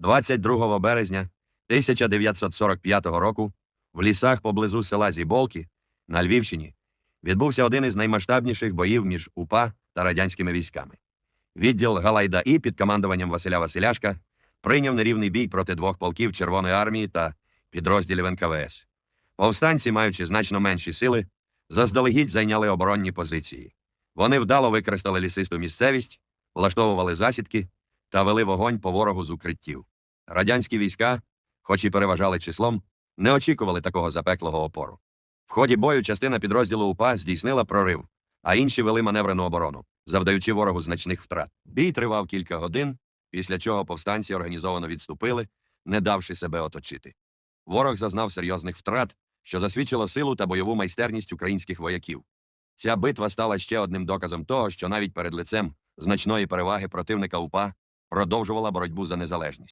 22 березня 1945 року в лісах поблизу села Зіболки на Львівщині відбувся один із наймасштабніших боїв між УПА та радянськими військами. Відділ Галайдаї під командуванням Василя Василяшка прийняв нерівний бій проти двох полків Червоної армії та підрозділів НКВС. Повстанці, маючи значно менші сили, заздалегідь зайняли оборонні позиції. Вони вдало використали лісисту місцевість, влаштовували засідки та вели вогонь по ворогу з укриттів. Радянські війська, хоч і переважали числом, не очікували такого запеклого опору. В ході бою частина підрозділу УПА здійснила прорив, а інші вели маневрену оборону, завдаючи ворогу значних втрат. Бій тривав кілька годин, після чого повстанці організовано відступили, не давши себе оточити. Ворог зазнав серйозних втрат, що засвідчило силу та бойову майстерність українських вояків. Ця битва стала ще одним доказом того, що навіть перед лицем значної переваги противника УПА продовжувала боротьбу за незалежність.